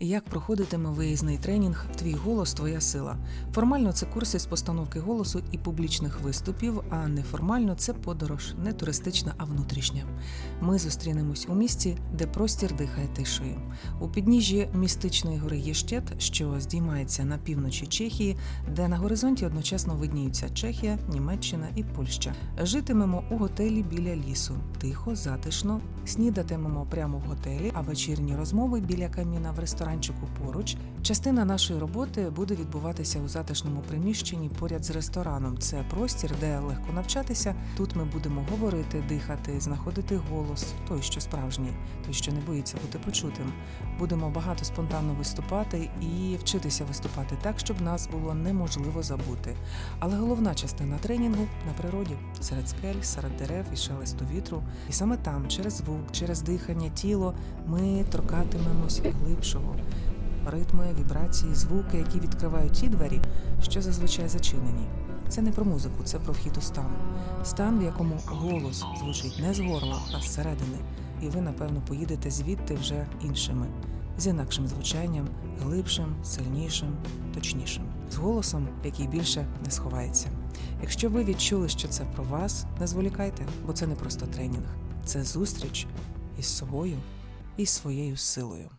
Як проходитиме виїзний тренінг Твій голос, твоя сила? Формально це курси з постановки голосу і публічних виступів, а неформально це подорож, не туристична, а внутрішня. Ми зустрінемось у місті, де простір дихає тишею. У підніжжі містичної гори Єштет, що здіймається на півночі Чехії, де на горизонті одночасно видніються Чехія, Німеччина і Польща. Житимемо у готелі біля лісу, тихо, затишно, снідатимемо прямо в готелі, а вечірні розмови біля каміна в ресторанчику поруч. Частина нашої роботи буде відбуватися у затишному приміщенні поряд з рестораном. Це простір, де легко навчатися. Тут ми будемо говорити, дихати, знаходити голос, той, що справжній, той, що не боїться бути почутим. Будемо багато спонтанно виступати і вчитися виступати так, щоб нас було неможливо забути. Але головна частина тренінгу на природі, серед скель, серед дерев і шелесту вітру. І саме там, через звук, через дихання, тіло, ми торкатимемось глибшого. Ритми, вібрації, звуки, які відкривають ті двері, що зазвичай зачинені. Це не про музику, це про вхід у стан. Стан, в якому голос звучить не з горла, а зсередини. І ви, напевно, поїдете звідти вже іншими, з інакшим звучанням, глибшим, сильнішим, точнішим, з голосом, який більше не сховається. Якщо ви відчули, що це про вас, не зволікайте, бо це не просто тренінг, це зустріч із собою і своєю силою.